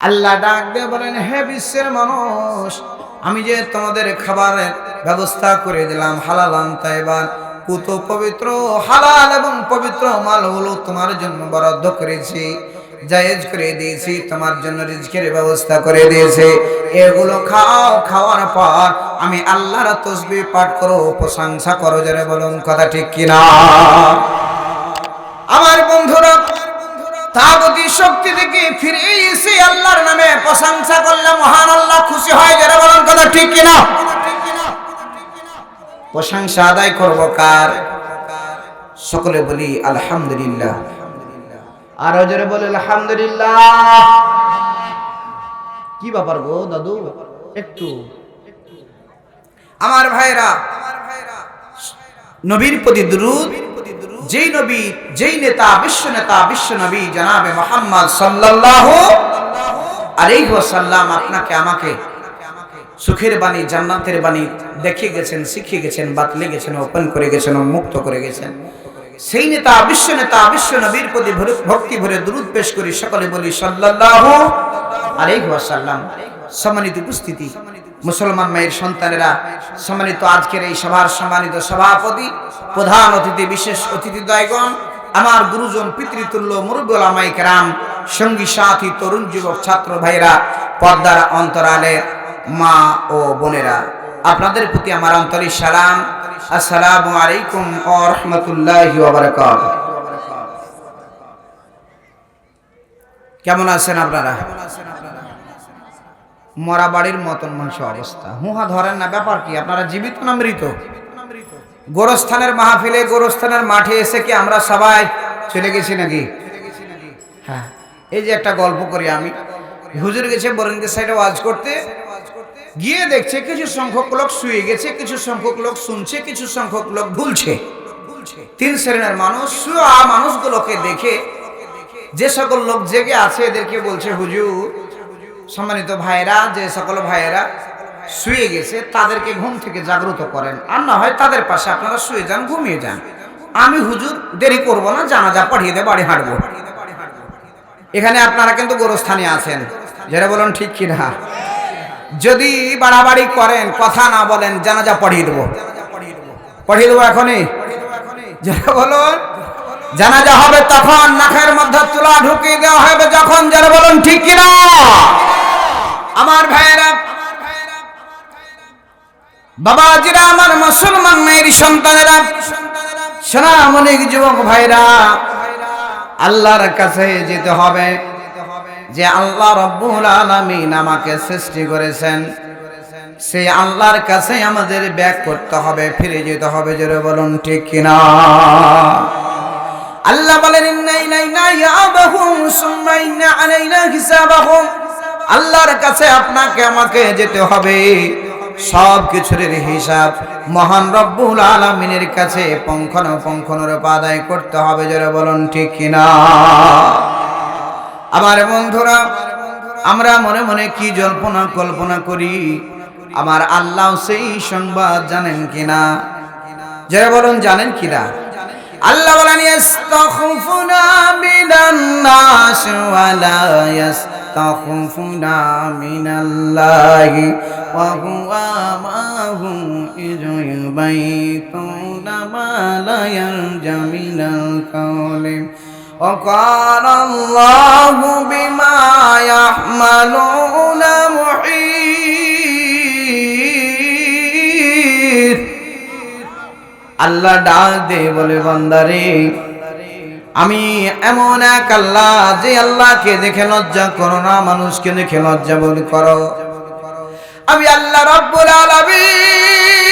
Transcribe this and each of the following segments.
আল্লাহ ডাক দিয়ে বলেন, হে বিশ্বের মানুষ, আমি যে তোমাদের খাবারের ব্যবস্থা করে দিলাম, হালাল আনতাইবার পুত পবিত্র, হালাল এবং পবিত্র মালগুলো তোমার জন্য বরাদ্দ করেছি, জায়েজ করে দিয়েছি, তোমার জন্য রিজকের ব্যবস্থা করে দিয়েছে। এগুলো খাও, খাওয়ার পর আমি আল্লাহর তসবি পাঠ করো, প্রশংসা করো যারা বলুন, কথা ঠিক কিনা? আমার বন্ধুরা তাগতি শক্তি থেকে ফিরে আল্লাহর নামে, প্রশংসা করলে মহান আল্লাহ খুশি হয় প্রশংসা আদায় কার? সকলে বলি, আলহামদুলিল্লাহ। আরও জোরে বলে, আলহামদুলিল্লাহ। কি ব্যাপার গো দাদু? একটু। আমার ভাইরা, নবীর প্রতি দুরুদ যেই নবী, যেই নেতা, বিশ্ব নেতা, বিশ্ব নবী, জানাবে মোহাম্মদ সাল্লাল্লাহু আলাইহি ওয়াসাল্লাম আপনাকে, আমাকে সুখের বাণী, জান্নাতের বাণী দেখিয়ে গেছেন, শিখিয়ে গেছেন, বাতলে গেছেন, ওপেন করে গেছেন মুক্ত করে গেছেন। সেই নেতা, বিশ্ব নেতা, বিশ্ব নবীর প্রতি ভক্তি ভরে দুরুদ পেশ করি, সকলে বলি সাল্লাল্লাহু আলাইহি ওয়াসাল্লাম। সম্মানিত উপস্থিতি। মুসলমান মায়ের সন্তানেরা সম্মানিত আজকের এই সভার সম্মানিত সভাপতি, প্রধান অতিথি, বিশেষ অতিথি দয়গণ আমার গুরুজন পিতৃতুল্য মুরব্বুল আমাই কেরাম, সঙ্গী, সাথী, তরুণ যুবক, ছাত্র ভাইরা পর্দার অন্তরালে মা ও বোনেরা, আপনাদের প্রতি আমার আন্তরিক সালাম। আসসালামু আলাইকুম ও রহমতুল্লাহ কেমন আছেন আপনারা? মরা বাড়ির মতন মানুষ অবস্থা। হুহা, ধরেন না, ব্যাপার কি? আপনারা জীবিত না মৃত? গোরস্থানের মাহফিলে, গোরস্থানের মাঠে এসে কি আমরা সবাই চলে গেছি নাকি? হ্যাঁ এই যে একটা গল্প করি আমি। হুজুর গেছে বরেন্দ্র সাইডে ওয়াজ করতে। গিয়ে দেখছে কিছু সংখ্যক লোক শুয়ে গেছে, কিছু সংখ্যক লোক শুনছে, কিছু সংখ্যক লোক ভুলছে। তিন শ্রেণির মানুষ মানুষগুলোকে দেখে যে সকল লোক জেগে আছে, এদেরকে বলছে, হুজুর সম্মানিত ভাইরা যে সকল ভাইয়েরা শুয়ে গেছে, তাদেরকে ঘুম থেকে জাগ্রত করেন। আর না হয় তাদের পাশে আপনারা শুয়ে যান, ঘুমিয়ে যান। আমি হুজুর, দেরি করব না, জানাজা পাঠিয়ে দিয়ে বাড়ি হাঁটবো। এখানে আপনারা কিন্তু গোরস্থানে আছেন। যারা বলুন ঠিক কিনা? যদি বাড়াবাড়ি করেন, কথা না বলেন, জানাজা পড়িয়ে দেবো। পড়িয়ে দেবো এখনই? যারা বলুন, জানাজা হবে তখন, নাকের মধ্যে তুলা ঢুকিয়ে দেওয়া হবে যখন, যারা বলুন ঠিক কিনা? আমার ভাইয়েরা, বাবাজিরা, আমার মুসলমান মেয়ের সন্তানেরা, সোনামণিক যুবক ভাইরা, আল্লাহর কাছে যেতে হবে যে আল্লাহ রব্বুল আলামিন আমাকে সৃষ্টি করেছেন। সেই আল্লাহর কাছে আমাদের ব্যাক করতে হবে, ফিরে যেতে হবে, জোরে বলুন ঠিক কিনা? আল্লাহ বলেন ইন্না ইলাইনা ইয়াবাহুম সুম্মা ইন্না আলাইনা হিসাবাহুম। আল্লাহর কাছে আপনাকে, আমাকে যেতে হবে। সব কিছুর হিসাব মহান রব্বুল আলামিনের কাছে পঙ্খন পঙ্খনের আদায় করতে হবে যারা বলুন ঠিক কিনা? আমার বন্ধুরা, আমরা মনে মনে কি জল্পনা কল্পনা করি? আমার আল্লাহ সেই সংবাদ জানেন কিনা? যারা বলুন, জানেন কিনা? আল্লাহ বলেন, ইস্তাখফুনা মিনান নাস ওয়ালা ইস্তাখফুনা মিনাল্লাহি ওয়া হুয়া মাহুম ইয ইউবাইতুনা মা লা ইয়ারজা মিনাল কাওলি وقال الله بما يعملون محيط আল্লাহ ডাক দে বলে বান্দারে আমি এমন এক আল্লাহ যে আল্লাহকে দেখে লজ্জা করো না, মানুষকে দেখে লজ্জা বলে করো। আমি আল্লাহ রব্বুল আলামিন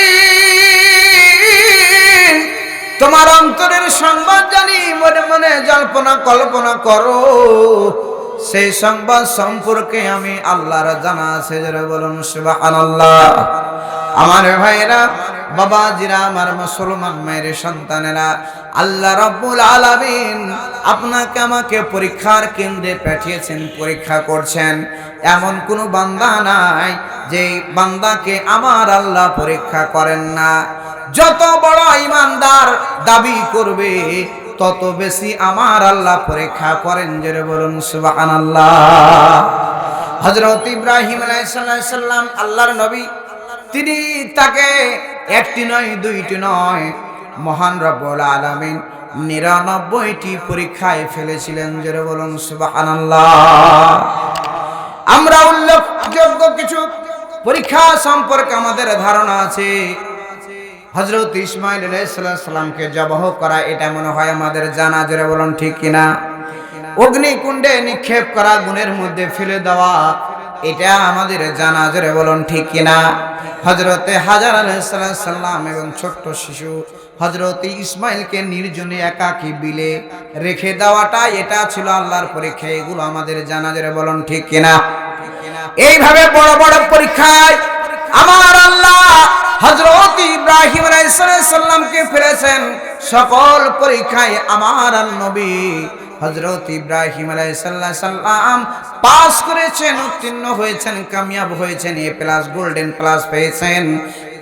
তোমার অন্তরের সংবাদ জানি, মনে মনে জল্পনা কল্পনা করো। সেই সংবাদ সম্পর্কে আমি আল্লাহর জানা আছে যারা বলুন, সুবহানাল্লাহ। আমার ভাইরা বাবাজিরা, আমার মুসলমান মায়ের সন্তানেরা, আল্লাহ রব্বুল আলামিন আপনাকে আমাকে পরীক্ষার কেন্দ্রে পাঠিয়েছেন, পরীক্ষা করছেন। এমন কোনো বান্দা নাই যে বান্দাকে আমার আল্লাহ পরীক্ষা করেন না। যত বড় ইমানদার দাবি করবে তত বেশি আমার আল্লাহ পরীক্ষা করেন যে বলুন সুবাহান আল্লাহ হজরত ইব্রাহিম আলাইসাল্লাম আল্লাহর নবী, তিনি তাকে একটি নয়, দুইটি নয়, মহান রব্বুল আলামিন নিরানব্বইটি পরীক্ষায় ফেলেছিলেন, জোরে বলুন, সুবহানাল্লাহ। আমরা উল্লেখযোগ্য কিছু পরীক্ষা সম্পর্কে আমাদের ধারণা আছে। হজরত ইসমাইল সালামকে জবহ করা, এটা মনে হয় আমাদের জানা, জোরে বলুন ঠিক কিনা? অগ্নিকুণ্ডে নিক্ষেপ করা, গুণের মধ্যে ফেলে দেওয়া, এটা আমাদের জানা, জোরে বলুন ঠিক কিনা? হজরতে হাজার আলাইসাল্লাম এবং ছোট্ট শিশু হজরত ইসমাইলকে নির্জনে একাকী বিলে রেখে দেওয়াটা, এটা ছিল আল্লাহর পরীক্ষা, এগুলো আমাদের জানা, জোরে বলুন ঠিক কিনা? এইভাবে বড় বড় পরীক্ষায় আমার আল্লাহ হজরত ইব্রাহিম আলাইসাল্লামকে ফেলেছেন? সকল পরীক্ষায় আমার নবী হজরত ইব্রাহিম সাল্লাম পাস করেছেন, উত্তীর্ণ হয়েছেন, কামিয়াব হয়েছেন, এ প্লাস গোল্ডেন প্লাস পেয়েছেন।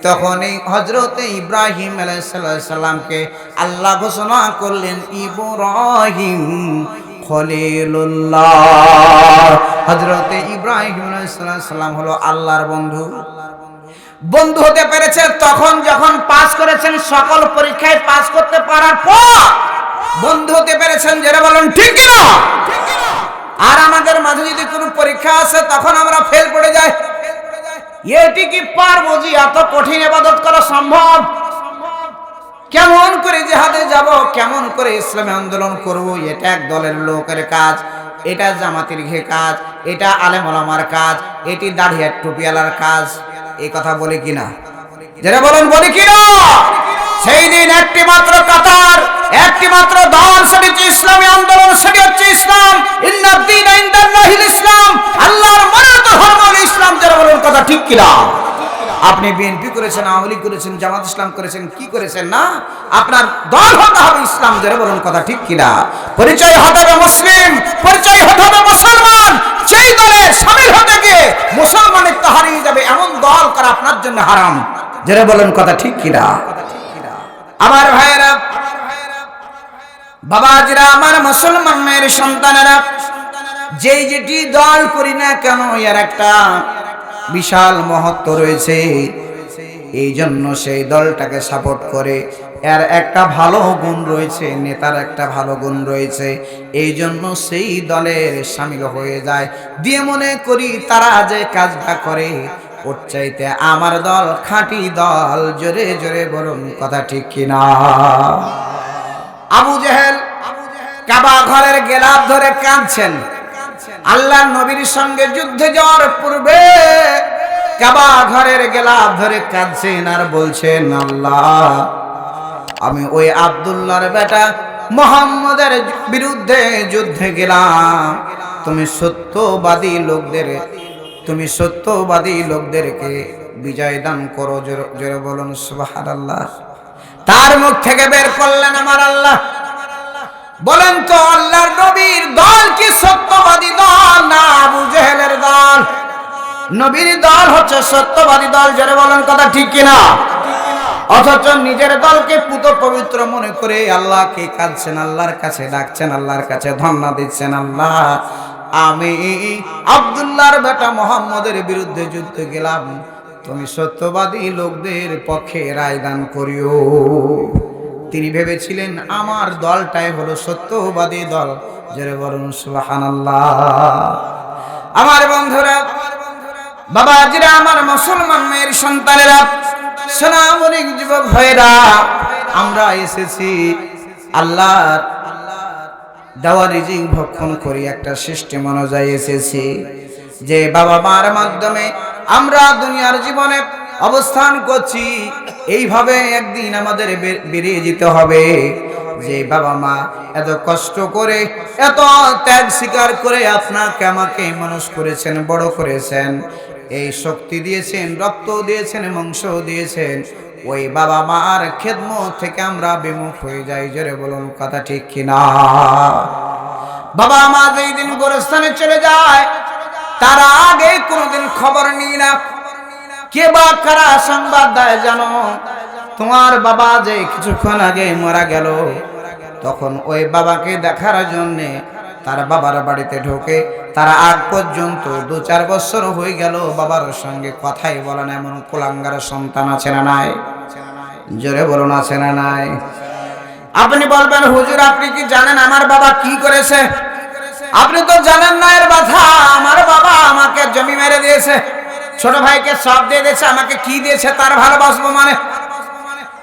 তখন এই হজরত ইব্রাহিম সাল্লামকে আল্লাহ ঘোষণা করলেন, ইব্রাহিম হজরত ইব্রাহিম সাল্লাম হলো আল্লাহর বন্ধু। বন্ধু হতে পেরেছে, তখন যখন পাস করেছেন, সকল পরীক্ষায় পাস করতে পারার পর বন্ধু হতে পেরেছেন যেটা বলেন, ঠিক না? আর আমাদের মাঝে যদি কোনো পরীক্ষা আসে, তখন আমরা ফেল পড়ে যাই। এটি কি পারব যে এত কঠিন ইবাদত করা সম্ভব? কেমন করে জেহাদে যাব, কেমন করে ইসলামী আন্দোলন করব, এটা এক দলের লোকের কাজ, এটা জামাতির ঘে কাজ, এটা আলেম ওলামার কাজ, এটি দাড়িয়ার টুপিয়ালার কাজ। এই কথা বলে কিনা? যেটা বলুন, বলি কিনা? সেই দিন একটি মাত্র কাতার, একটি মাত্র দল সেটি হচ্ছে ইসলামী আন্দোলন সেটি হচ্ছে ইসলাম ইন্নাদ্দিন ইন্দাল্লাহিল ইসলাম, আল্লাহর মনোনীত ধর্ম ইসলাম। যারা বলুন, কথা ঠিক কিনা? আপনি বিএনপি করেছেন, আওয়ামী লীগ করেছেন, জামাত ইসলাম করেছেন, কি করেছেন না? আপনার দল হতে হবে ইসলাম যারা বলুন, কথা ঠিক কিনা? পরিচয় হতে হবে মুসলিম, পরিচয় হতে হবে মুসলমান সেই দলে সামিল হতে গিয়ে মুসলমানের তো হারিয়ে যাবে এমন দল করা আপনার জন্য হারাম। যারা বলেন কথা ঠিক কিনা? আমার ভাইয়েরা, বাবাজিরা, আমার মুসলমান সন্তানেরা, যেই যেটি দল করি না কেন, এর একটা বিশাল মহত্ব রয়েছে। এই জন্য সেই দলটাকে সাপোর্ট করে এর একটা ভালো গুণ রয়েছে, নেতার একটা ভালো গুণ রয়েছে। এই জন্য সেই দলের সামিল হয়ে যায়। দিয়ে মনে করি তারা যে কাজটা করে, ওর চাইতে আমার দল খাঁটি দল, জোরে জোরে বলুন কথা ঠিক কিনা। আবু জেহেল কাবা ঘরের গেলাপ ধরে কাঁদছেন। আল্লাহ নবীর সঙ্গে যুদ্ধে যাওয়ার পূর্বে কাবা ঘরের গেলাপ ধরে কাঁদছেন আর বলছেন, আল্লাহ আমি ওই আব্দুল্লাহর বেটা মোহাম্মদের বিরুদ্ধে যুদ্ধে গেলাম। তুমি সত্যবাদী লোকদের, তুমি সত্যবাদী লোকদেরকে বিজয় দান করো, জোরে জোরে বলুন সুবহানাল্লাহ। তার মুখ থেকে বের করলেন আমার আল্লাহ। বলেন তো আল্লাহর নবীর দল কি সত্যবাদী দল না আবু জেহেলের দল? নবীর দল হচ্ছে সত্যবাদী দল যারা বলেন কথা ঠিক কিনা? অথচ নিজের দলকে পুত পবিত্র মনে করে আল্লাহকে কাঁদছেন, আল্লাহর কাছে ডাকছেন, আল্লাহর কাছে ধন্না দিচ্ছেন, আল্লাহ। আমি আবদুল্লাহর বেটা মোহাম্মদের বিরুদ্ধে যুদ্ধ গেলাম। তুমি সত্যবাদী লোকদের পক্ষে রায় দান করিও। তিনি ভেবেছিলেন, আমার দলটাই হলো সত্যবাদী দল। জেরে বলুন, সুবহানাল্লাহ। আমার বন্ধুরা বাবা বাবাজিরা, আমার মুসলমান মেয়ের সন্তানেরা সোনামণিক যুবক ভাইরা আমরা এসেছি আল্লাহর দেওয়া রিজিক ভক্ষণ করি, একটা সিস্টেম অনুযায়ী এসেছি যে বাবা মার মাধ্যমে আমরা দুনিয়ার জীবনে অবস্থান করছি। এইভাবে একদিন আমাদের বেরিয়ে যেতে হবে। যে বাবা মা এত কষ্ট করে, এত ত্যাগ স্বীকার করে আপনাকে আমাকে মানুষ করেছেন, বড় করেছেন। এই শক্তি দিয়েছেন, রক্ত দিয়েছেন, মাংস দিয়েছেন। ওই বাবা মার খেদমত থেকে আমরা বিমুখ হয়ে যাই, জোরে বলুন, কথা ঠিক কিনা? বাবা মা যেই দিন গোরস্থানে চলে যায়, তার আগে কোনোদিন খবর নিই না। কে বা কারা সংবাদ দেয় জানো? তোমার বাবা যে কিছুক্ষণ আগে মারা গেল, তখন ওই বাবাকে দেখার জন্যে তার বাবার বাড়িতে ঢোকে। তারা আগ পর্যন্ত দু চার বছর হয়ে গেল বাবার সঙ্গে কথাই বলেন এমন কুলাঙ্গার সন্তান আছে না নাই? জোরে বলুন, আছে না নাই? আপনি বলবেন, হুজুর, আপনি কি জানেন আমার বাবা কি করেছে? আপনি তো জানেন না এর কথা আমার বাবা আমাকে জমি মেরে দিয়েছে। ছোট ভাইকে সব দিয়ে দিয়েছে, আমাকে কি দিয়েছে তার ভালোবাসবো মানে?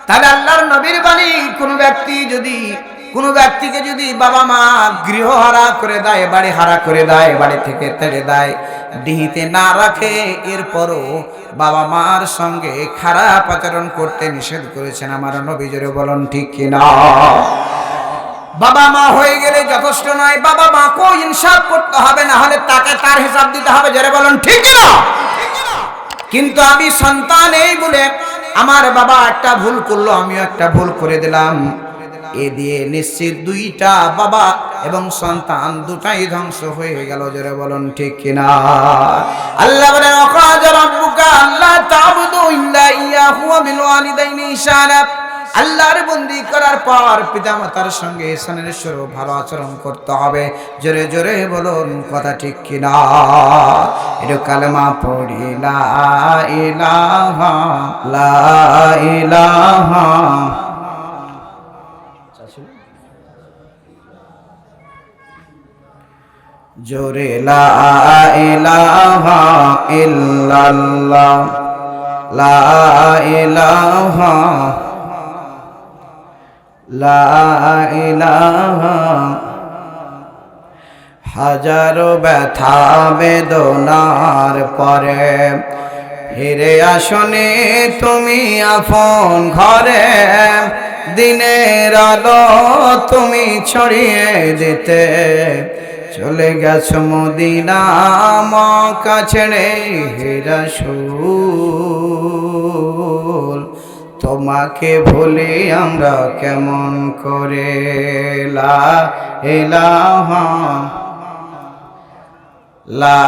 তাহলে আল্লাহর নবীর বাণী কোনো ব্যক্তি যদি কোনো ব্যক্তিকে যদি বাবা মা গৃহ হারা করে দেয়, বাড়ি হারা করে দেয়, বাড়ি থেকে তেড়ে দেয়, ডিহিতে না রাখে, এরপরও বাবা মার সঙ্গে খারাপ আচরণ করতে নিষেধ করেছেন আমার নবী বলুন ঠিক কিনা বাবা মা হয়ে গেলে যথেষ্ট নয়, বাবা মা কো ইনসাফ করতে হবে, না হলে তাকে তার হিসাব দিতে হবে, জোরে বলুন ঠিক না? কিন্তু আমি সন্তান এই বলে আমার বাবা একটা ভুল করল, আমিও একটা ভুল করে দিলাম। এ দিয়ে নিশ্চিত দুইটা বাবা এবং সন্তান দুটাই ধ্বংস হয়ে গেল, জোরে বলুন ঠিক কিনা? আল্লাহ বলেন, অকাজ রাব্বুকা আল্লাহ তাবুদু ইল্লা ওয়া বিল ওয়ালিদাইনি ইহসানা আল্লাহর বন্দি করার পর পিতামাতার সঙ্গে ইহসানের স্বরূপ ভালো আচরণ করতে হবে। জোরে জোরে বলুন কথা ঠিক কিনা? এটা কালেমা পড়ি, লা ইলাহা লা ইলাহা জোরে ইল্লাল্লাহ, লা লা হাজারো ব্যথা বেদনার পরে ফিরে আসনে তুমি আপন ঘরে, দিনের আলো তুমি ছড়িয়ে দিতে। চলে গেছো মদিনা মকা ছেড়ে হেরা তোমাকে ভুলে আমরা কেমন করে? লা ইলাহা লা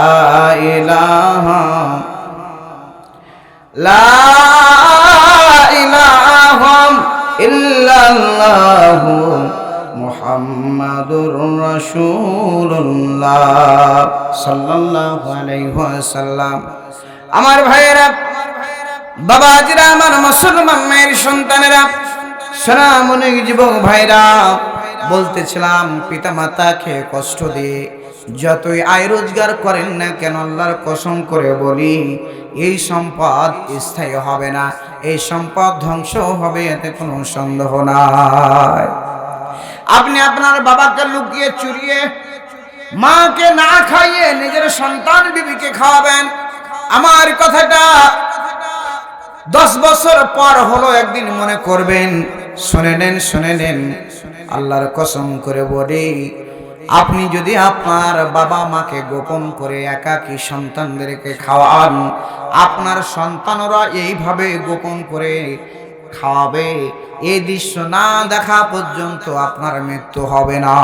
ইলাহা লা ইলাহা ইল্লাল্লাহু মুহাম্মাদুর রাসূলুল্লাহ সাল্লাল্লাহু আলাইহি ওয়াসাল্লাম। আমার ভাইয়েরা, বাবাজিরা, আমার মুসলমান মায়ের সন্তানেরা সালাম অনেক যুবক ভাইরা, বলতেছিলাম পিতা মাতাকে কষ্ট দিয়ে যতই আয় রোজগার করেন না কেন আল্লাহর কসম করে বলি, এই সম্পদ স্থায়ী হবে না, এই সম্পদ ধ্বংস হবে, এতে কোনো সন্দেহ নাই। আপনি আপনার বাবাকে লুকিয়ে চুরিয়ে মাকে না খাইয়ে নিজের সন্তান বিবিকে খাওয়াবেন। আমার কথাটা দশ বছর পর হলো, একদিন মনে করবেন, শুনে নেন শুনে নেন, আল্লাহর কসম করে বলি, আপনি যদি আপনার বাবা মাকে গোপন করে একাকী সন্তানদেরকে খাওয়ান, আপনার সন্তানরা এইভাবে গোপন করে খাওয়াবে। এই দৃশ্য না দেখা পর্যন্ত আপনার মৃত্যু হবে না।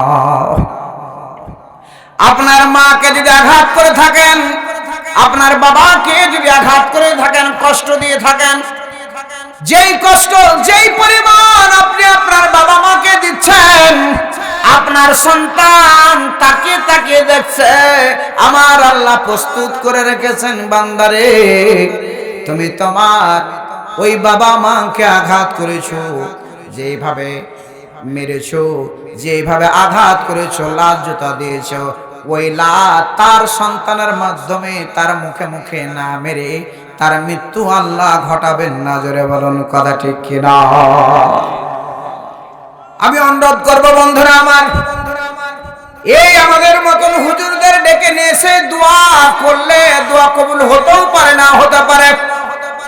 আপনার মাকে যদি আঘাত করে থাকেন, আপনার বাবাকে যদি আঘাত করে থাকেন, কষ্ট দিয়ে থাকেন, যেই কষ্ট, যেই পরিমাণ আপনি আপনার বাবা মাকে দিচ্ছেন, আপনার সন্তান তাকে তাকে দেখছে, আমার আল্লাহ প্রস্তুত করে রেখেছেন বান্দারে, তুমি তোমার ওই বাবা মাকে আঘাত করেছ, যেভাবে মেরেছো, যেভাবে আঘাত করেছ লাজ্জতা দিয়েছ, ওই লা তার সন্তানের মাধ্যমে তার মুখে মুখে না মেরে তার মৃত্যু আল্লাহ ঘটাবেন না, জোরে বলুন কথা ঠিক কিনা? আমি অনুরোধ করব বন্ধুরা আমার, এই আমাদের মতন হুজুরদের ডেকে নিয়ে এসে দোয়া করলে দোয়া কবুল হতেও পারে না, হতে পারে।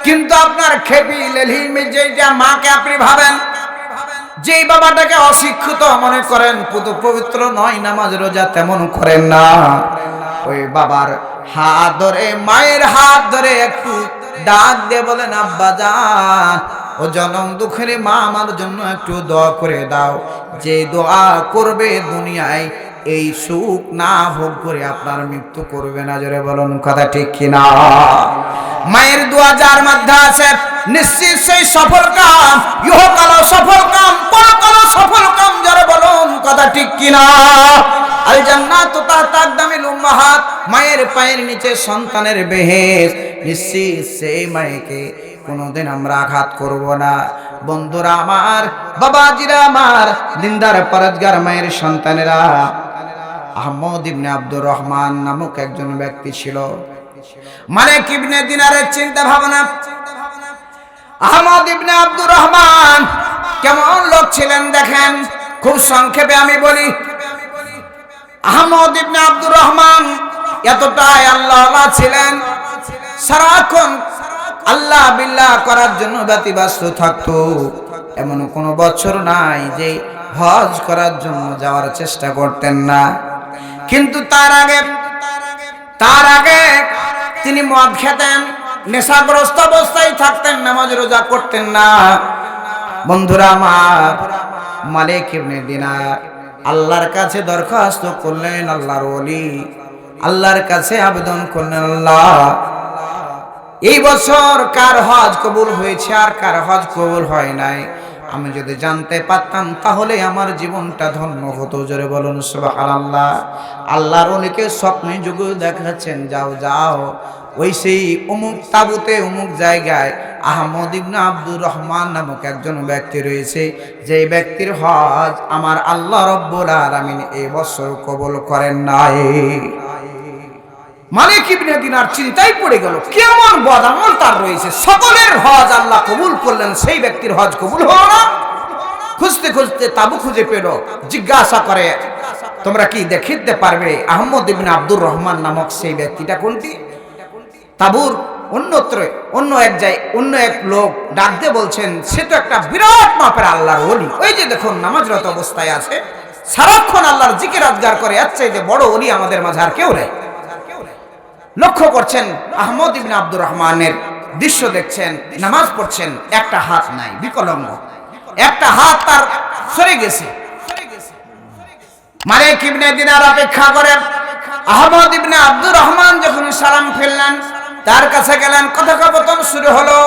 কিন্তু আপনার খেপি লেলিম যেটা মাকে আপনি ভাবেন, যেই বাবাটাকে অশিক্ষিত মনে করেন, পুতু পবিত্র নয়, নামাজ, রোজা তেমন করেন না। ওই বাবার হাত ধরে, মায়ের হাত ধরে একটু ডাক দিয়ে বলেন, আব্বা যান, ও জনম দুঃখের মা, আমার জন্য একটু দোয়া করে দাও। যে দোয়া করবে দুনিয়ায় এই সুখ না ভোগ করে আপনার মৃত্যু করবে না, জোরে বলুন, কথা ঠিক কিনা? মায়ের দোয়া যার মধ্যে আছে, নিশ্চিত সেই সফল কাম ইহকাল সফল কাম পরকাল সফল কাম যারা বলুন, কথা ঠিক কিনা? আল জান্নাতু তাহতা আকদামিল উম্মাহাত মায়ের পায়ের নিচে সন্তানের বেহেস নিশ্চিত সেই মায়েকে কোনোদিন আমরা আঘাত করব না। বন্ধুরা আমার, বাবাজিরা আমার, দিনদার পরজগার মায়ের সন্তানেরা আহমদ ইবনে আব্দুর রহমান নামক একজন ব্যক্তি ছিল। মালিক ইবনে দিনারের চিন্তা ভাবনা আহমদ ইবনে আব্দুর রহমান কেমন লোক ছিলেন দেখেন, খুব সংক্ষেপে আমি বলি। আহমদ ইবনে আব্দুর রহমান এতটাই আল্লাহ ছিলেন, সারাক্ষণ আল্লাহ বিল্লাহ করার জন্য ব্যতিব্যস্ত থাকতো। এমন কোনো বছর নাই যে হজ করার জন্য যাওয়ার চেষ্টা করতেন না। কিন্তু তার আগে তার আগে তিনি মদ খেতেন, নেশাগ্রস্ত অবস্থায় থাকতেন, নামাজ রোজা করতেন না। বন্ধুরা আমার, মালিক ইবনে দিনার আল্লাহর কাছে দরখাস্ত করলেন আল্লাহর ওলি, আল্লাহর কাছে আবেদন করলেন আল্লাহ, এই বছর কার হজ কবুল হয়েছে আর কার হজ কবুল হয় নাই? আমি যদি জানতে পারতাম, তাহলে আমার জীবনটা ধন্য হতো। জোরে বলুন, সুবহানাল্লাহ। আল্লাহর অনেকে স্বপ্নে যুগ দেখাচ্ছেন, যাও যাও। ওই সেই অমুক তাবুতে, অমুক জায়গায় আহমদ ইবনে আব্দুর রহমান নামক একজন ব্যক্তি রয়েছে। যে ব্যক্তির হজ আমার আল্লাহ রব্বুল আলামিন এই বছর কবুল করেন নাই। মালিক ইবনে দিনার চিন্তায় পড়ে গেল। কেমন বদামল তার রয়েছে? সকলের হজ আল্লাহ কবুল করলেন, সেই ব্যক্তির হজ কবুল হলো না। খুঁজতে খুঁজতে তাবু খুঁজে পেল, জিজ্ঞাসা করে, তোমরা কি দেখিতে পারবে আহমদ ইবনে আব্দুর রহমান নামক সেই ব্যক্তিটা কোনটি? তাবুর অন্যত্র, অন্য এক জায় অন্য এক লোক ডাকতে বলছেন, সে তো একটা বিরাট মাপের আল্লাহর ওলি। ওই যে দেখুন, নামাজরত অবস্থায় আছে। সারাক্ষণ আল্লাহর জিকির আজগার করে, এর যে বড় ওলি আমাদের মাঝে আর কেউ নেই। লক্ষ্য করছেন আহমদ ইবিন আব্দুর রহমানের দৃশ্য দেখছেন, নামাজ পড়ছেন, একটা হাত নাই বিকলঙ্গ একটা হাত তার সরে গেছে। মালিক ইবনে দিনার অপেক্ষা করেন। আহমদ ইবনে আব্দুর রহমান যখন সালাম ফেললেন, তার কাছে গেলেন, কথোপকথন শুরু হলো।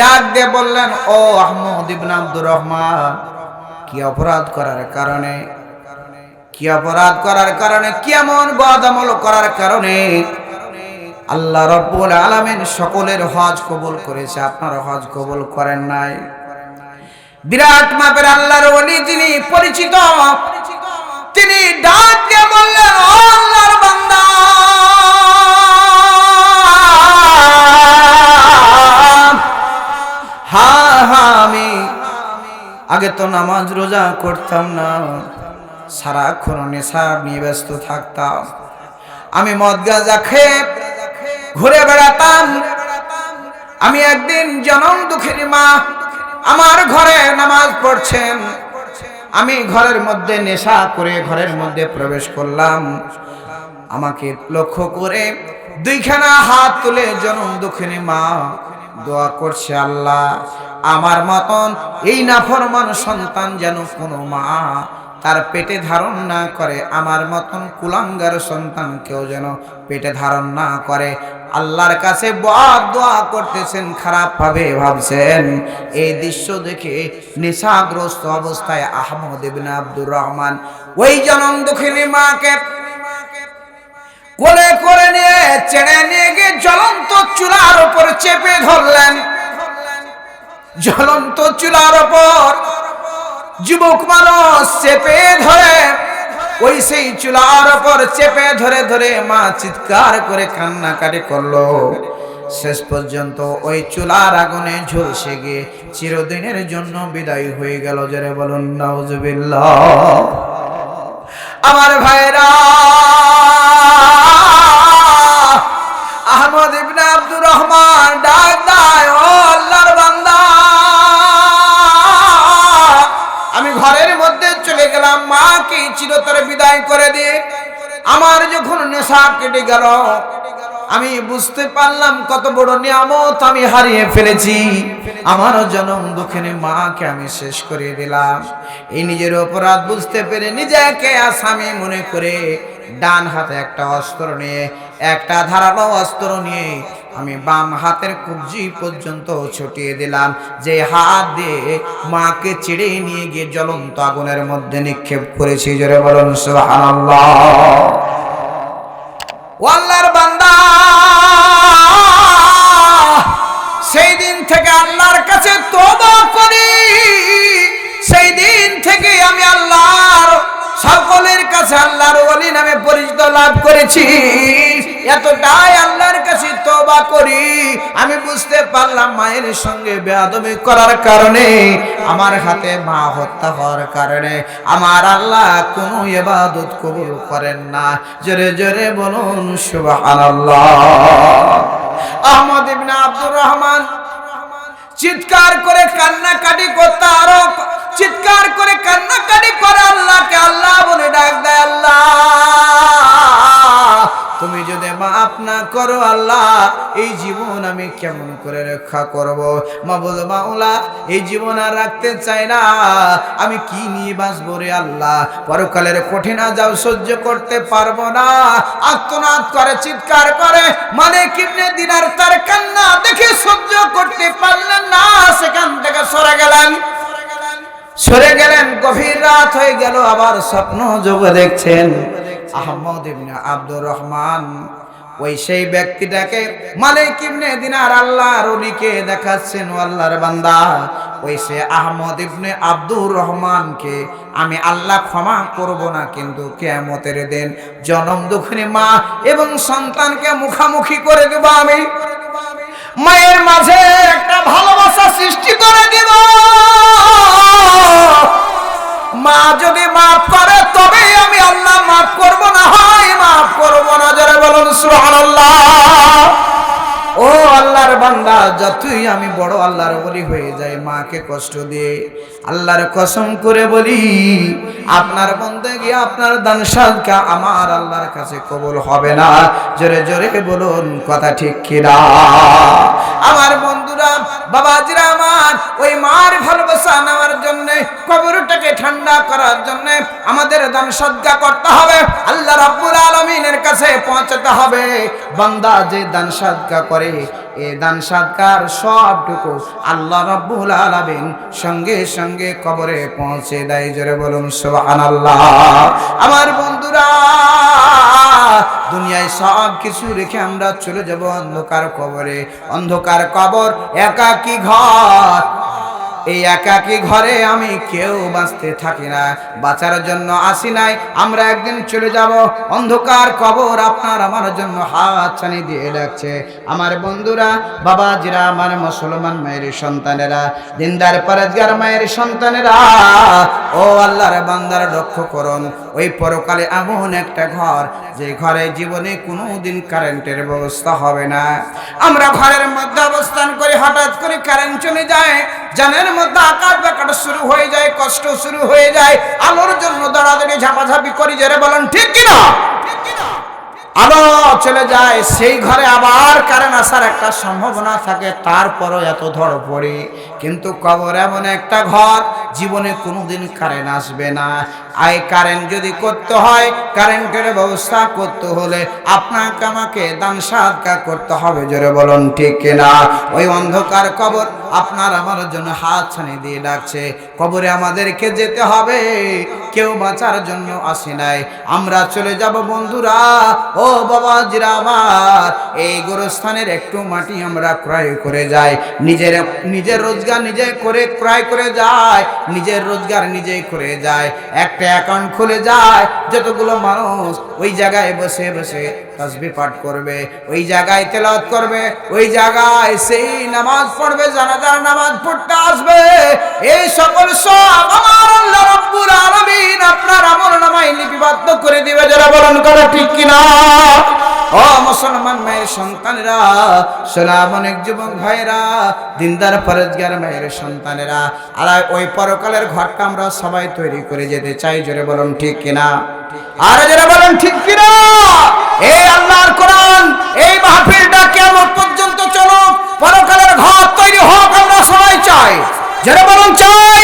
ডাক দিয়ে বললেন, ও আহমদ ইবনে আব্দুর রহমান, কি অপরাধ করার কারণে? কি অপরাধ করার কারণে? কি এমন বদামল করার কারণে? আল্লাহ রব্বুল আলামিন সকলের হজ কবুল করেছে। আপনার হজ কবুল করেন নাই? বিরাট মাপের আল্লাহর ওলি যিনি পরিচিত, তিনি ডাক দিয়ে বললেন আল্লাহর বান্দা, হা হা, আমি আগে তো নামাজ রোজা করতাম না, সারাক্ষণ নেশা নিয়ে ব্যস্ত থাকতাম। আমি মদ গাঁজা খেয়ে ঘুরে বেড়াতাম। আমি একদিন জনম দুঃখের মা, আমার ঘরে নামাজ পড়ছেন। আমি ঘরের মধ্যে নেশা করে ঘরের মধ্যে প্রবেশ করলাম। আমাকে লক্ষ্য করে দুইখানা হাত তুলে জনম দুঃখিনী মা, দোয়া করছে আল্লাহ, আমার মতন এই নাফরমান সন্তান যেন কোনো মা তার পেটে ধারণ না করে, আমার মতন কুলাঙ্গার সন্তান কেউ যেন পেটে ধারণ না করে। আল্লাহর কাছে বদ দোয়া করতেছেন, খারাপ ভাবে ভাবছেন। এই দৃশ্য দেখে নেশাগ্রস্ত অবস্থায় আহমদ ইবিন আব্দুর রহমান ওই জনম দুঃখিনী মাকে কোলে করে নিয়ে চেড়ে নিয়ে গিয়ে জ্বলন্ত চুলার উপর চেপে ধরলেন। জ্বলন্ত চুলার উপর যুবক মানুষ চেপে ধরে, ওই সেই চুলার উপর চেপে ধরে ধরে মা চিৎকার করে কান্নাকাটি করল। শেষ পর্যন্ত ওই চুলার আগুনে ঝলসে গিয়ে চিরদিনের জন্য বিদায় হয়ে গেল। যারে বলুন, নাউজুবিল্লাহ। আমার ভাইরা গেলাম মাকে চিরতরে বিদায় করে দিয়ে আমার যখন নেশা কেটে গেল, আমি বুঝতে পারলাম কত বড় নিয়ামত আমি হারিয়ে ফেলেছি। আমার জনম দুঃখিনী মাকে আমি শেষ করে দিলাম। এই নিজের অপরাধ বুঝতে পেরে নিজেকে আসামি মনে করে ডান হাতে একটা অস্ত্র নিয়ে, একটা ধারালো অস্ত্র নিয়ে আমি বাম হাতের কবজি পর্যন্ত ছুটিয়ে দিলাম। যে হাত দিয়ে মাকে চিড়ে নিয়ে গিয়ে জ্বলন্ত আগুনের মধ্যে নিক্ষেপ করেছি, জোরে বলুন আল্লাহর বান্দা, সেই দিন থেকে আল্লাহর কাছে তোবা করি। সেই দিন থেকে আমি আল্লাহর সকলের কাছে আল্লাহর ওলি নামে পরিচিত লাভ করেছি। এতটাই আল্লাহর কাছে করি, আমি বুঝতে পারলাম মায়ের সঙ্গে করার কারণে, আমার হাতে মা হত্যা হওয়ার কারণে, আমার আল্লাহ কোনো ইবাদত কবুল করেন না। জোরে জোরে বলুন আহমদ ইবনে আব্দুর রহমান চিৎকার করে কান্নাকাটি করতে আরও চিৎকার করে কান্নাকাটি করে আল্লাহকে, আল্লাহ বলে ডাক দেয়, আল্লাহ। তুমি যদি মাফ না করো আল্লাহ, এই জীবন আমি কেমন করে রক্ষা করব? মা বলো মাওলা, এই জীবন আর রাখতে চাই না। আমি কি নিয়ে বাঁচবো রে আল্লাহ? পরকালের কঠিন যাও সহ্য করতে পারব না। আত্মনাদ করে, চিৎকার করে মানে কিমনে দিনার তার কান্না দেখে সহ্য করতে পারলেন না। সেখান থেকে সরে গেলেন। সরে গেলেন, গভীর রাত হয়ে গেল, আবার স্বপ্ন যোগে দেখছেন আহমদ ইবনে আব্দুর রহমান। ওই সেই ব্যক্তিটাকে মালিক ইবনে দিনার আল্লাহর ওলিকে দেখাচ্ছেন, ও আল্লাহর বান্দা। ওই সে আহমদ ইবনে আব্দুর রহমানকে, আমি আল্লাহ ক্ষমা করব না, কিন্তু কেয়ামতের দিন জনম দুঃখিনী মা এবং সন্তানকে মুখামুখি করে দেব আমি। মায়ের মাঝে ও আল্লাহর বান্দা, যতই আমি বড় আল্লাহর বলি হয়ে যাই, মাকে কষ্ট দিয়ে আল্লাহর কসম করে বলি, আপনার বন্ধে গিয়ে আপনার দান সাদকা আমার আল্লাহর কাছে কবুল হবে না। জোরে জোরে বলুন, কথা ঠিক কিনা? আমার বন্ধুরা বাবাজিরা আমার, ওই মার ভালোবাসা নেওয়ার জন্য, কবরটাকে ঠান্ডা করার জন্য আমাদের দান সদ্গা করতে হবে। আল্লাহ রাব্বুল আলামিনের কাছে পৌঁছাতে হবে। বান্দা যে দান সদ্গা করে, এ দান সৎকার সবটুকু আল্লাহ রাব্বুল আলামিন সঙ্গে সঙ্গে কবরে পৌঁছে দেয়। জোরে বলুন, সুবহানাল্লাহ। আমার বন্ধুরা দুনিয়ায় সব কিছু রেখে আমরা চলে যাব অন্ধকার কবরে। অন্ধকার কবর, একাকী ঘর। এই একাকী ঘরে আমি কেউ বাঁচতে থাকি না, বাঁচার জন্য আসি নাই, আমরা একদিন চলে যাব। অন্ধকার কবর আপনার আমার জন্য হাত ছানি দিয়ে ডাকছে। আমার বন্ধুরা, বাবাজিরা, আমার মুসলমান মায়ের সন্তানেরা, দিনদার পরেজগার মায়ের সন্তানেরা, ও আল্লাহর বান্দার লক্ষ্য করুন। ওই পরকালে এমন একটা ঘর যে ঘরে জীবনে কোনো দিন কারেন্টের ব্যবস্থা হবে না। আমরা ঘরের মধ্যে অবস্থান করে হঠাৎ করে কারেন্ট চলে যায়, জানের মধ্যে আকাশ বাকাট শুরু হয়ে যায়, কষ্ট শুরু হয়ে যায়, আলোর জন্য দৌড়াদৌড়ি ঝাপাঝাপি করি যারা বলেন, ঠিক কিনা? আলো চলে যায়, সেই ঘরে আবার কারেন্ট আসার একটা সম্ভাবনা থাকে, তারপরও এত ধর পড়ে কিন্তু কবর এমন একটা ঘর, জীবনে কোনোদিন কারেন্ট আসবে না। আই কারেন্ট যদি করতে হয়, কারেন্টের ব্যবস্থা করতে হলে আপনাকে, আমাকে দান সাদকা করতে হবে, জোরে বলুন ঠিক কিনা? ওই অন্ধকার কবর আপনার আমার জন্য হাত ছানি দিয়ে ডাকছে। কবরে আমাদেরকে যেতে হবে। কেউ বাঁচার জন্য আসে নাই। আমরা চলে যাব বন্ধুরা। ও বাবা জিরা আমার, এই গোরস্থানের একটু মাটি আমরা ক্রয় করে যাই। নিজের নিজের রোজগার নিজে করে ক্রয় করে যায় নিজের রোজগার নিজেই করে যায় একটা অ্যাকাউন্ট খুলে যায় যতগুলো মানুষ ওই জায়গায় বসে বসে তসবি পাঠ করবে। ওই জায়গায় তেলাওয়াত করবে। ওই জায়গায় সেই নামাজ পড়বে জানাজার নামাজ পড়তে আসবে। এই সকল সব আমার আল্লাহ রাব্বুল আলামিন আপনার আমল নামায় লিপিবদ্ধ করে দিবে, যারা বলেন করে ঠিক কিনা? ও মুসলমান মায়ের সন্তানেরা সালাম অনেক যুবক ভাইরা দিনদার পরেজগার মায়ের সন্তানেরা আর ওই পরকালের ঘরটা আমরা সবাই তৈরি করে যেতে চাই, জোরে বলুন ঠিক কিনা? আর যারা বলেন ঠিক কিনা? এই আল্লাহর কোরআন, এই মাহফিলটা কেমন পর্যন্ত চলো পরকালের ঘর তৈরি হোক, আমরা সবাই চাই। যারা বলুন, চাই।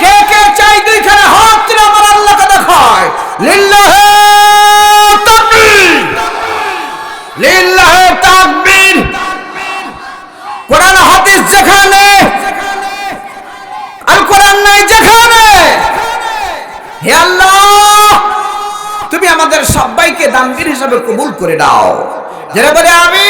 কে কে চাই? দুইখানে হাত তুলে আমার আল্লাহকে দেখায়। লিল্লাহ আমাদের সবাইকে দানবীর হিসাবে কবুল করে দাও যারা বলে আমি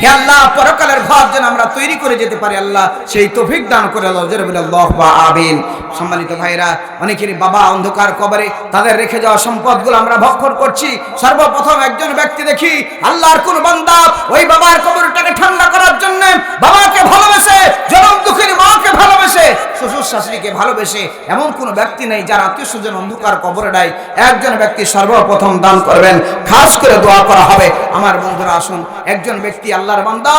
হে আল্লাহ, পরকালের ঘর যেন আমরা তৈরি করে যেতে পারি, আল্লাহ। সেই তৌফিক দান করে আল্লাহ বা আমিন। সম্মানিত ভাইরা অনেকেরই বাবা অন্ধকার কবরে তাদের রেখে যাওয়া সম্পদগুলো আমরা ভক্ষণ করছি। সর্বপ্রথম একজন ব্যক্তি দেখি, আল্লাহর কোন বান্দা ওই বাবার কবরটাকে ঠান্ডা করার জন্য বাবাকে ভালোবেসে, জনম দুঃখের মাকে ভালোবেসে, শ্বশুর শাশুড়িকে ভালোবেসে এমন কোন ব্যক্তি নেই যার আত্মীয় স্বজন অন্ধকার কবরে দেয় একজন ব্যক্তি সর্বপ্রথম দান করবেন। খাস করে দোয়া করা হবে। আমার বন্ধুরা, আসুন, একজন ব্যক্তি আল্লাহর বান্দা।